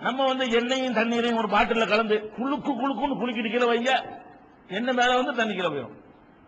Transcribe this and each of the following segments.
நம்ம வந்து எண்ணெயும் தண்ணீரையும் ஒரு பாட்டில் கலந்து குளுக்கு குளுக்குன்னு குளிக்கிட்டு கீழே வைங்க. எண்ணெய் மேல வந்து தண்ணி கீழே போயிடும்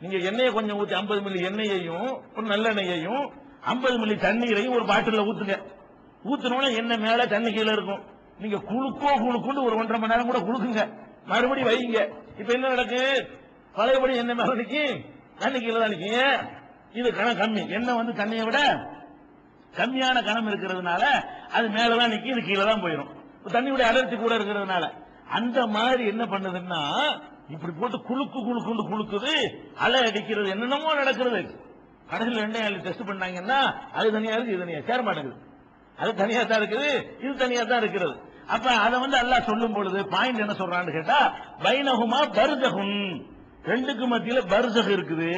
நீங்க எண்ணெயை கொஞ்சம் ஊத்தி 50 மில்லி எண்ணெயையும் ஒரு நல்லெண்ணெயையும் 50 மில்லி தண்ணீரையும் ஒரு பாட்டில் ஊத்துங்க. ஊத்துனோட எண்ணெய் மேல தண்ணி கீழே இருக்கும். நீங்க குழுக்கோ குழுக்குன்னு ஒரு ஒன்றரை மணி நேரம் கூட குழுக்குங்க மறுபடியும் வைங்க. இப்ப என்ன நடக்கு? பழையபடி எண்ணெய் மேல நிற்கி தண்ணி கீழே தான் நிக்கீங்க இது கணம் கம்மி. எண்ணெய் வந்து தண்ணியை விட கம்மியான கணம் இருக்கிறதுனால அது மேலதான் நிற்கி இது கீழே தான் போயிடும் தண்ணியுடைய அடர்த்தி கூட இருக்கிறதுனால. அந்த மாதிரி என்ன பண்ணுதுன்னா இப்படி போட்டு குலுக்கு குழுக்குண்டு குலுக்குது. அலை அடிக்கிறது என்னென்னமோ நடக்கிறது. கடைசியில் ரெண்டையும் டெஸ்ட் பண்ணாங்கன்னா அது தனியா இருக்கு இது தனியா. சேர மாட்டேங்குது. அது தனியா தான் இருக்குது இது தனியா தான் இருக்கிறது. அப்ப அதை வந்து அல்லாஹ் சொல்லும் பொழுது பாயிண்ட் என்ன சொல்றான்னு கேட்டா பைனகுமா பர்சகுன் ரெண்டுக்கு மத்தியில பர்சகு இருக்குது.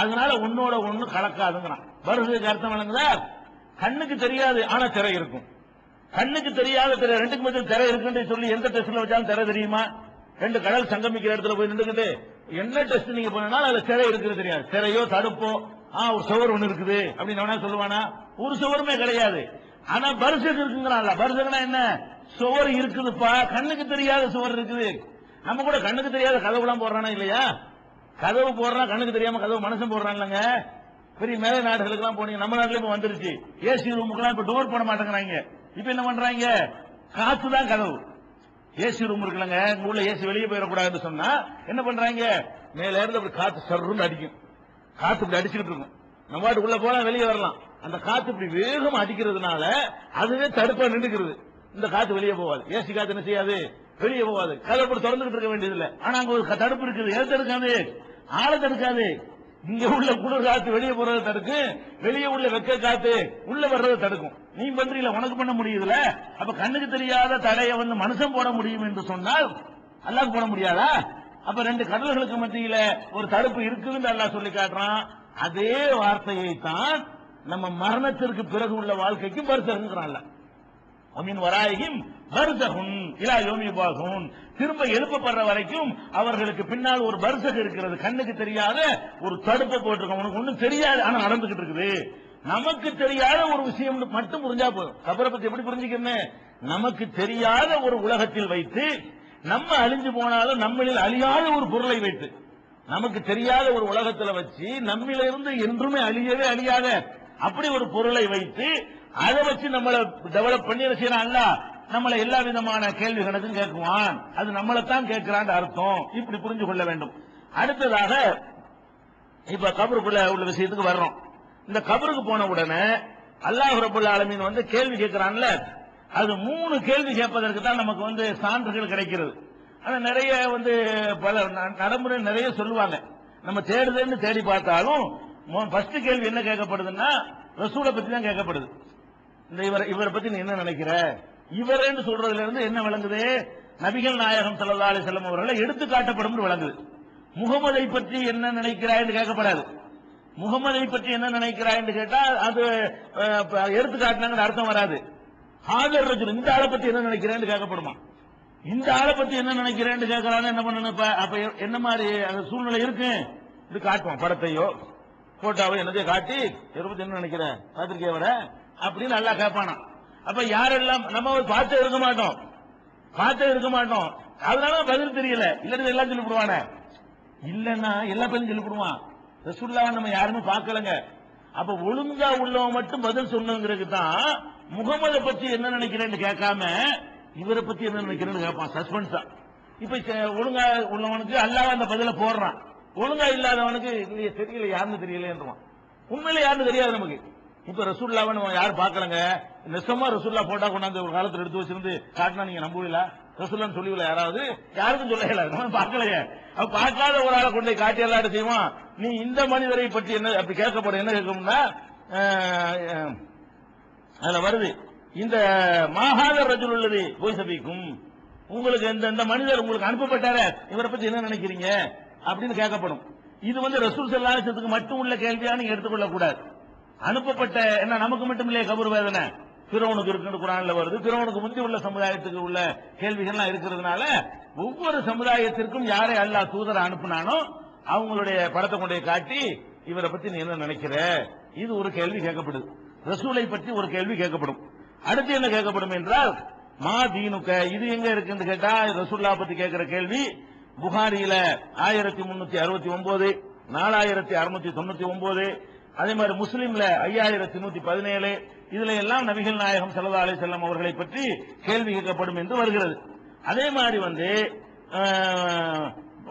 அதனால உன்னோட ஒண்ணு கலக்காதுங்கிறான். பர்சகுக்கு அர்த்தம் வழங்குதா கண்ணுக்கு தெரியாது ஆனா திரை இருக்கும். கண்ணுக்கு தெரியாத திரை ரெண்டுக்கு மத்தியில் திரை இருக்குன்னு சொல்லி எந்த டெஸ்ட்ல வச்சாலும் திரை தெரியுமா? ரெண்டு கடல் சங்கமிக்கிற இடத்துல போய் நின்றுக்கிட்டு என்ன டெஸ்ட் நீங்க பண்ணனாலும் அதுல திரை இருக்குது தெரியாது. திரையோ தடுப்போ ஆ ஒரு சுவர் ஒண்ணு இருக்குது அப்படின்னு அவனா சொல்லுவானா? ஒரு சுவருமே கிடையாது. ஆனா பரிசுக்கு இருக்குங்கிறான்ல. பரிசகுனா என்ன? சுவர் இருக்குதுப்பா. கண்ணுக்கு தெரியாத சுவர் இருக்குது. நம்ம கூட கண்ணுக்கு தெரியாத கதவுலாம் போடுறானா இல்லையா? கதவு போடுறான் கண்ணுக்கு தெரியாம கதவு மனுஷன் போடுறான் இல்லைங்க பெரிய மேலை நாடுகளுக்கு போனீங்க. நம்ம நாட்டுல இப்ப வந்துருச்சு. ஏசி ரூமுக்கெல்லாம் இப்ப டோர் போட மாட்டேங்கிறாங்க. இப்ப என்ன பண்றாங்க? காத்து தான் கதவு ஏசி ரூம் இருக்குல்லங்க. உங்க ஏசி வெளியே போயிடக்கூடாதுன்னு சொன்னா என்ன பண்றாங்க? மேல இருந்து அப்படி காத்து சர்ருன்னு அடிக்கும். காத்து இப்படி அடிச்சுக்கிட்டு இருக்கும். நம்ம வாட்டு உள்ள போனா வெளியே வரலாம். அந்த காத்து இப்படி வேகமா அடிக்கிறதுனால அதுவே தடுப்பா நின்றுக்கிறது இந்த காத்து வெளியே போகாது. ஏசி காத்து என்ன செய்யாது? வெளியே போகாது. கதை இப்படி திறந்துகிட்டு இருக்க வேண்டியது இல்லை ஆனா அங்க ஒரு க- தடுப்பு இருக்குது. எது தடுக்காது? ஆளை தடுக்காது. இங்க உள்ள குளிர் காத்து வெளியே போறது தடுக்கு வெளியே உள்ள வெக்க காத்து உள்ள வர்றதை தடுக்கும். நீ பண்றீல உனக்கு பண்ண முடியுதுல? அப்ப கண்ணுக்கு தெரியாத தடையை வந்து மனுஷன் போட முடியும் என்று சொன்னால் அல்லாஹ் போட முடியாதா? அப்ப ரெண்டு கடல்களுக்கு மத்தியில ஒரு தடுப்பு இருக்குதுன்னு அல்லாஹ் சொல்லி காட்டுறான். அதே வார்த்தையை தான் நம்ம மரணத்திற்கு பிறகு உள்ள வாழ்க்கைக்கும் பரிசகுங்கிறான்ல அமீன் வராயகிம் பர்சகுன் இலா யோமி பாகுன் திரும்ப எழுப்பப்படுற வரைக்கும் அவர்களுக்கு பின்னால் ஒரு பர்சக் இருக்கிறது. கண்ணுக்கு தெரியாத ஒரு தடுப்பை போட்டிருக்கோம். உனக்கு ஒன்றும் தெரியாது. ஆனா நடந்துகிட்டு இருக்குது. நமக்கு தெரியாத ஒரு விஷயம் மட்டும் புரிஞ்சா போதும். கபரை பத்தி எப்படி புரிஞ்சுக்கணும்? நமக்கு தெரியாத ஒரு உலகத்தில் வைத்து நம்ம அழிஞ்சு போனாலும் நம்மளில் அழியாத ஒரு பொருளை வைத்து நமக்கு தெரியாத ஒரு உலகத்துல வச்சு நம்மிலிருந்து என்றுமே அழியவே அழியாத அப்படி ஒரு பொருளை வைத்து அதை வச்சு நம்மளை டெவலப் பண்ணி என்ன செய்யறான்ல? நம்மளை எல்லா விதமான கேள்வி கணக்கும் கேட்குவான். அது நம்மளைத்தான் கேட்கிறான் அர்த்தம். இப்படி புரிஞ்சு கொள்ள வேண்டும். அடுத்ததாக இப்ப கபருக்குள்ள உள்ள விஷயத்துக்கு வர்றோம். இந்த கபருக்கு போன உடனே அல்லாஹ் ரபுல் ஆலமீன் வந்து கேள்வி கேட்கிறான்ல. அது மூணு கேள்வி கேட்பதற்கு தான் நமக்கு வந்து சான்றுகள் கிடைக்கிறது. ஆனா நிறைய வந்து பல நடைமுறை நிறைய சொல்லுவாங்க. நம்ம தேடுதல்னு தேடி பார்த்தாலும் ஃபர்ஸ்ட் கேள்வி என்ன கேட்கப்படுதுன்னா ரசூலை பத்தி தான் கேட்கப்படுது. இந்த இவர் இவரை பத்தி நீ என்ன நினைக்கிற? இவரேன்னு சொல்றதுல இருந்து என்ன விளங்குது? நபிகள் நாயகம் சல்லா அலி செல்லம் அவர்களை எடுத்து காட்டப்படும் விளங்குது. முகமதை பற்றி என்ன நினைக்கிறாய் என்று கேட்கப்படாது. முகமதை பற்றி என்ன நினைக்கிறாய் என்று கேட்டா அது எடுத்து காட்டினாங்க அர்த்தம் வராது. ஹாஜர் ரஜுல் இந்த ஆளை பத்தி என்ன நினைக்கிறேன்னு கேட்கப்படுமா? இந்த ஆளை பத்தி என்ன நினைக்கிறேன்னு கேட்கறான்னு என்ன பண்ணணும் அப்ப என்ன மாதிரி அந்த சூழ்நிலை இருக்கு? இது காட்டுவான் படத்தையோ போட்டோவோ என்னதையோ காட்டி இதை பத்தி என்ன நினைக்கிறேன் பார்த்திருக்கேன் வர அப்படின்னு நல்லா கேட்பானா அப்ப யாரெல்லாம் நம்ம பார்த்து இருக்க மாட்டோம். பார்த்து இருக்க மாட்டோம். அதனால பதில் தெரியல. இல்லன்னு எல்லாம் சொல்லி விடுவானே இல்லன்னா எல்லா பதிலும் சொல்லி விடுவான் ரசூல்லாவை நம்ம யாருமே பார்க்கலங்க. அப்ப ஒழுங்கா உள்ளவன் மட்டும் பதில் சொன்னங்கிறதுக்கு தான் முகமதை பத்தி என்ன நினைக்கிறேன்னு கேட்காம இவரை பத்தி என்ன நினைக்கிறேன்னு கேட்பான். சஸ்பென்ஸா இப்ப ஒழுங்கா உள்ளவனுக்கு அல்லாஹ் அந்த பதில போடுறான். ஒழுங்கா இல்லாதவனுக்கு இல்லையே தெரியல யாருன்னு தெரியலன்றான் உண்மையில யாருன்னு தெரியாது நமக்கு. இப்ப ரசூல்லாவை நம்ம யாரும் பார்க்கலங்க? நெசமா ரசூல்லா போட்டா கொண்டாந்து ஒரு காலத்துல எடுத்து வச்சிருந்து காட்டினா நீங்க நம்புவீங்களா? ரசூல்லான்னு சொல்லுவீங்களா யாராவது? யாருக்கும் சொல்லல பாக்கலையே பார்க்கலையே. பார்க்காத ஒரு ஆளை கொண்டு காட்டி எல்லாம் செய்வான்? நீ இந்த மனிதரை பற்றி என்ன அப்படி கேட்கப்படும் என்ன கேட்கும்னா அதுல வருது. இந்த மாகாத ரஜுல் உள்ளது போய் சபிக்கும். உங்களுக்கு இந்த இந்த மனிதர் உங்களுக்கு அனுப்பப்பட்டார இவரை பத்தி என்ன நினைக்கிறீங்க? அப்படின்னு கேட்கப்படும். இது வந்து ரசூல் செல்லாசத்துக்கு மட்டும் உள்ள கேள்வியா நீங்க எடுத்துக்கொள்ள கூடாது அனுப்பப்பட்ட என்ன நமக்கு மட்டும் இல்லையே கபர் வேதனை? திருவனுக்கு இருக்குன்னு குரான்ல வருது. திருவனுக்கு முந்தி உள்ள சமுதாயத்துக்கு உள்ள கேள்விகள்லாம் இருக்கிறதுனால ஒவ்வொரு சமுதாயத்திற்கும் யாரை அல்லாஹ் தூதரை அனுப்புனானோ அவங்களுடைய படத்தை கொண்டு காட்டி இவரை பத்தி நீ என்ன நினைக்கிற? இது ஒரு கேள்வி கேட்கப்படுது. ரசூலை பற்றி ஒரு கேள்வி கேட்கப்படும். அடுத்து என்ன கேட்கப்படும் என்றால் மா தீனுக்க இது எங்க இருக்குன்னு கேட்டா ரசூல்லா பத்தி கேட்கிற கேள்வி புகாரியில ஆயிரத்தி முன்னூத்தி அறுபத்தி ஒன்பது நாலாயிரத்தி அறுநூத்தி தொண்ணூத்தி ஒன்பது அதே மாதிரி முஸ்லீம்ல ஐயாயிரத்தி நூத்தி பதினேழு இதுல எல்லாம் நபிகள் நாயகம் சல்லா அலி செல்லம் அவர்களை பற்றி கேள்வி கேட்கப்படும் என்று வருகிறது. அதே மாதிரி வந்து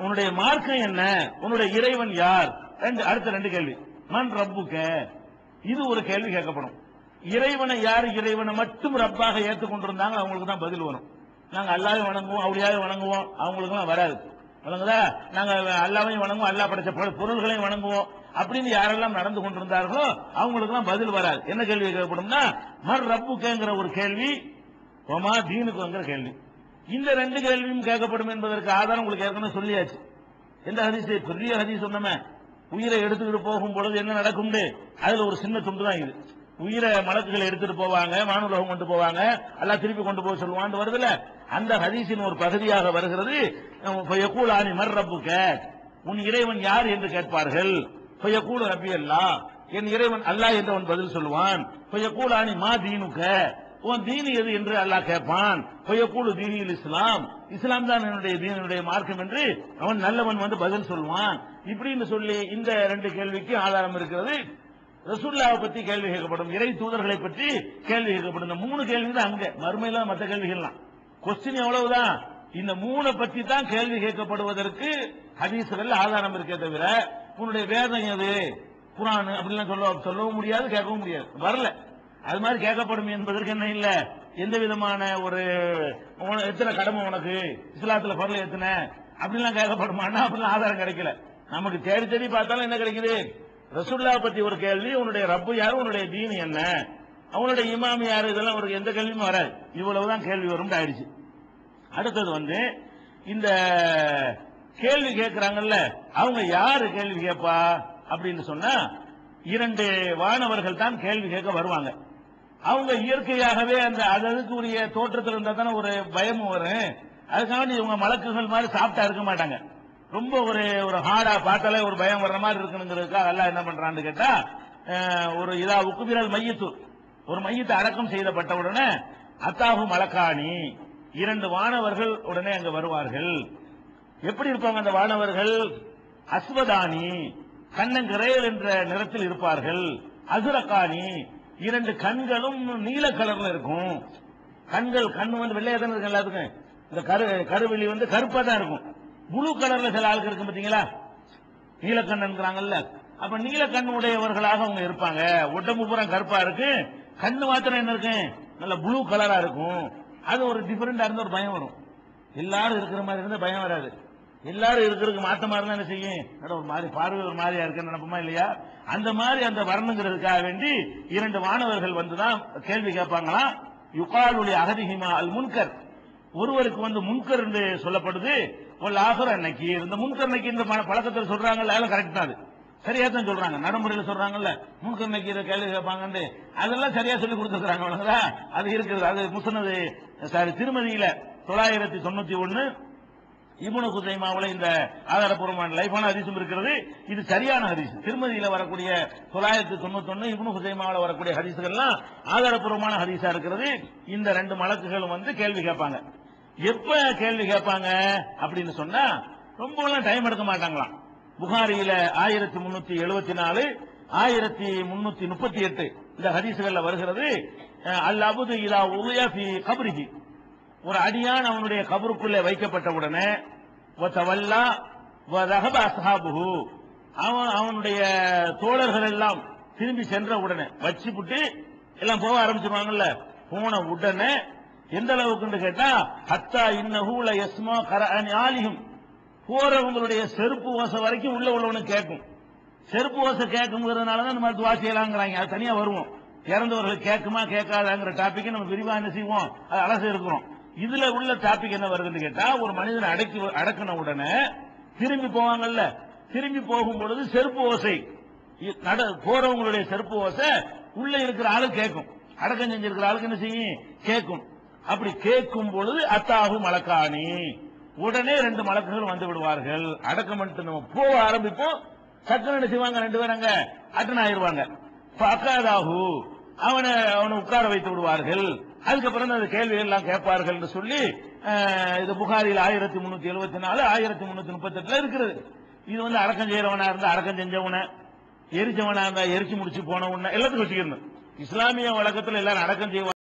உன்னுடைய மார்க்கம் என்ன? உன்னுடைய இறைவன் யார்? ரெண்டு அடுத்த ரெண்டு கேள்வி. மண் ரப்புக்க? இது ஒரு கேள்வி கேட்கப்படும். இறைவனை யார் இறைவனை மட்டும் ரப்பாக ஏற்றுக்கொண்டிருந்தாங்க அவங்களுக்கு தான் பதில் வரும். நாங்க அல்லாவை வணங்குவோம் அவளியாவை வணங்குவோம் அவங்களுக்குலாம் வராது. வணங்குதா நாங்க அல்லாவையும் வணங்குவோம் அல்லா படைச்ச பொருள்களையும் வணங்குவோம். அப்படின்னு யாரெல்லாம் நடந்து கொண்டிருந்தார்களோ அவங்களுக்குலாம் பதில் வராது. என்ன கேள்வி கேட்கப்படும்னா மர் ரப்புக்குங்கிற ஒரு கேள்வி ஒமா தீனுக்குங்கிற கேள்வி. இந்த ரெண்டு கேள்வியும் கேட்கப்படும் என்பதற்கு ஆதாரம் உங்களுக்கு ஏற்கனவே சொல்லியாச்சு. எந்த ஹதீஸ்? பெரிய ஹதீஸ் சொன்னமே. உயிரை எடுத்துக்கிட்டு போகும் பொழுது என்ன நடக்கும் அதுல ஒரு சின்ன துண்டு தான் இது. உயிரை மலக்குகளை எடுத்துட்டு போவாங்க மானுலகம் கொண்டு போவாங்க எல்லாம் திருப்பி கொண்டு போக சொல்லுவான்னு வருதுல. அந்த ஹதீஸின் ஒரு பகுதியாக வருகிறது. ஆணி மர் ரப்புக்க? உன் இறைவன் யார்? என்று கேட்பார்கள். பொய்யக்கூடு ரபி அல்லா. என் இறைவன் அல்லாஹ் என்று அவன் பதில் சொல்லுவான். பொய்யக்கூடானி மா தீனுக்க உன் தீனி எது என்று அல்லாஹ் கேட்பான். பொய்யக்கூடு தீனியில் இஸ்லாம். இஸ்லாம் தான் என்னுடைய தீனுடைய மார்க்கம் என்று அவன் நல்லவன் வந்து பதில் சொல்லுவான். இப்படின்னு சொல்லி இந்த ரெண்டு கேள்விக்கு ஆதாரம் இருக்கிறது. ரசூல்லாவை பத்தி கேள்வி கேட்கப்படும். இறை தூதர்களை பற்றி கேள்வி கேட்கப்படும். இந்த மூணு கேள்வி தான் அங்க. மறுமையில மற்ற கேள்விகள்லாம். கொஸ்டின் எவ்வளவுதான்? இந்த மூணை பற்றி தான் கேள்வி கேட்கப்படுவதற்கு ஹதீசுகள் ஆதாரம் இருக்கே தவிர உன்னுடைய வேதம் எது? குரான் அப்படிலாம் சொல்ல சொல்லவும் முடியாது கேட்கவும் முடியாது. வரல. அது மாதிரி கேட்கப்படும் என்பதற்கு என்ன இல்ல? எந்த விதமான ஒரு உன- எத்தனை கடமை உனக்கு? இஸ்லாத்துல பரல எத்தனை? அப்படிலாம் கேட்கப்படுமானா அப்படிலாம் ஆதாரம் கிடைக்கல. நமக்கு தேடி தேடி பார்த்தாலும் என்ன கிடைக்குது? ரசுல்லா பத்தி ஒரு கேள்வி உன்னுடைய ரப்பு யாரு? உன்னுடைய தீன் என்ன? அவனுடைய இமாம் யாரு? இதெல்லாம் ஒரு எந்த கேள்வியும் வராது. இவ்வளவுதான் கேள்வி வரும் ஆயிடுச்சு. அடுத்தது வந்து இந்த கேள்வி கேட்கிறாங்கல்ல அவங்க யாரு கேள்வி கேட்பா அப்படின்னு சொன்னா இரண்டு வானவர்கள் தான் கேள்வி கேட்க வருவாங்க. அவங்க இயற்கையாகவே அந்த அதற்கு உரிய தோற்றத்தில் இருந்தா தானே ஒரு பயமும் வரும். அதுக்காண்டி இவங்க மலக்குகள் மாதிரி சாப்பிட்டா இருக்க மாட்டாங்க. ரொம்ப ஒரு ஒரு ஹார்டா பார்த்தாலே ஒரு பயம் வர்ற மாதிரி இருக்கணுங்கிறதுக்காக எல்லாம் என்ன பண்றான்னு கேட்டா ஒரு இதா உக்குவிரல் மையத்து. ஒரு மையத்தை அடக்கம் செய்யப்பட்ட உடனே அத்தாஹு மலக்காணி. இரண்டு வானவர்கள் உடனே அங்க வருவார்கள். எப்படி இருப்பாங்க அந்த வானவர்கள்? அஸ்வதானி கண்ணங்கிரையல் என்ற நிறத்தில் இருப்பார்கள். அசுரக்காணி இரண்டு கண்களும் நீல கலர்ல இருக்கும். கண்கள் கண் வந்து வெள்ளையா தானே இருக்கும் எல்லாத்துக்கும்? இந்த கரு கருவெளி வந்து கருப்பா தான் இருக்கும். ப்ளூ கலர்ல சில ஆளுக்கு இருக்கும் பாத்தீங்களா? நீலக்கண்ணுங்கிறாங்கல்ல அப்ப நீலக்கண் உடையவர்களாக அவங்க இருப்பாங்க. உடம்பு பூரா கருப்பா இருக்கு. கண்ணு மாத்திரம் என்ன இருக்கு? நல்ல ப்ளூ கலரா இருக்கும். அது ஒரு டிஃபரெண்டா இருந்த ஒரு பயம் வரும். எல்லாரும் இருக்கிற மாதிரி இருந்தா பயம் வராது. எல்லாரும் இருக்கிறதுக்கு மாத்தமா இருந்தா என்ன செய்யும். ஒரு மாதிரி பார்வை ஒரு மாதிரியா இருக்குன்னு நினைப்போமா இல்லையா? அந்த மாதிரி அந்த வரணுங்கிறதுக்காக வேண்டி இரண்டு மாணவர்கள் வந்துதான் கேள்வி கேட்பாங்களாம். யுகாலுடைய அகதிகிமா அல் முன்கர். ஒருவருக்கு வந்து முன்கர் என்று சொல்லப்படுது. ஒரு ஆசுர அன்னைக்கு. இந்த முன்கர் அன்னைக்கு இந்த பழக்கத்தில் சொல்றாங்கல்ல அதெல்லாம் கரெக்ட் தான் அது. சரியா தான் சொல்றாங்க. நடைமுறையில் சொல்றாங்கல்ல முன்கர் நக்கீரை கேள்வி கேட்பாங்கன்னு. அதெல்லாம் சரியா சொல்லி கொடுத்துருக்காங்க அது இருக்கிறது. அது முசனது சாரி திருமதியில தொள்ளாயிரத்தி தொண்ணூத்தி ஒன்னு இபுனு குசைமாவில் இந்த ஆதாரபூர்வமான லைஃபான ஹதீஸும் இருக்கிறது. இது சரியான ஹரிசு திருமதியில வரக்கூடிய தொள்ளாயிரத்தி தொண்ணூத்தொன்னு இபுனு குசைமாவில் வரக்கூடிய ஹரிசுகள்லாம் ஆதாரபூர்வமான ஹரிசா இருக்கிறது. இந்த ரெண்டு மலக்குகளும் வந்து கேள்வி கேட்பாங்க. எப்ப கேள்வி கேட்பாங்க அப்படின்னு சொன்னா ரொம்ப டைம் எடுக்க மாட்டாங்களாம். புகாரியில ஆயிரத்தி முன்னூத்தி எழுபத்தி நாலு ஆயிரத்தி முன்னூத்தி முப்பத்தி எட்டு இந்த ஹரிசுகள்ல வருகிறது. அஹ், அல் அபுது இதா உதயா ஃபி ஒரு அடியான் அவனுடைய கபருக்குள்ளே வைக்கப்பட்ட உடனே அவன் அவனுடைய தோழர்கள் எல்லாம் திரும்பி சென்ற உடனே வச்சுப்புட்டு எல்லாம் போக ஆரம்பிச்சிருவாங்கல்ல போன உடனே எந்த அளவுக்குன்னு கேட்டா ஹத்தா இன்னஹூல எஸ்மா கரஅனி ஆலிஹும். போறவங்களுடைய செருப்பு ஓசை வரைக்கும் உள்ள உள்ளவனுக்கு கேட்கும். செருப்பு ஓசை கேட்குங்கிறதுனால தான் நம்ம துவா செய்யலாங்கிறாங்க. அது தனியா வருவோம். இறந்தவர்கள் கேட்குமா கேட்காதாங்கிற டாபிக் நம்ம விரிவாக என்ன செய்வோம்? அது அலசு இருக்கிறோம். இதுல உள்ள டாபிக் என்ன வருதுன்னு கேட்டா ஒரு மனிதனை அடக்கி அடக்கின உடனே திரும்பி போவாங்கல்ல. திரும்பி போகும் பொழுது செருப்பு ஓசை. போறவங்களுடைய செருப்பு ஓசை உள்ள இருக்கிற ஆளு கேட்கும் அடக்கம் செஞ்சிருக்கிற ஆளுக்கு என்ன செய்யும்? கேட்கும் அப்படி கேட்கும் பொழுது அத்தாகு மலக்காணி. உடனே ரெண்டு மலக்குகள் வந்து விடுவார்கள். அடக்கம் பண்ணிட்டு நம்ம போக ஆரம்பிப்போம். சக்கர என்ன செய்வாங்க? ரெண்டு பேரும் அங்க அட்டன் ஆயிடுவாங்க அக்காதாகு அவனை அவனை உட்கார வைத்து விடுவார்கள். அதுக்கப்புறம் அந்த கேள்விகள் எல்லாம் கேட்பார்கள் சொல்லி இது புகாரில் ஆயிரத்தி முன்னூத்தி எழுபத்தி நாலு ஆயிரத்தி முன்னூத்தி முப்பத்தி எட்டுல இருக்கிறது இது வந்து அடக்கம் செய்யறவனா இருந்தா அடக்கம் செஞ்சவன எரிச்சவனா இருந்தா எரிச்சு முடிச்சு போனவன எல்லாத்தையும் வச்சுக்கணும் இஸ்லாமிய வழக்கத்துல எல்லாரும் அடக்கம் செய்வாங்க.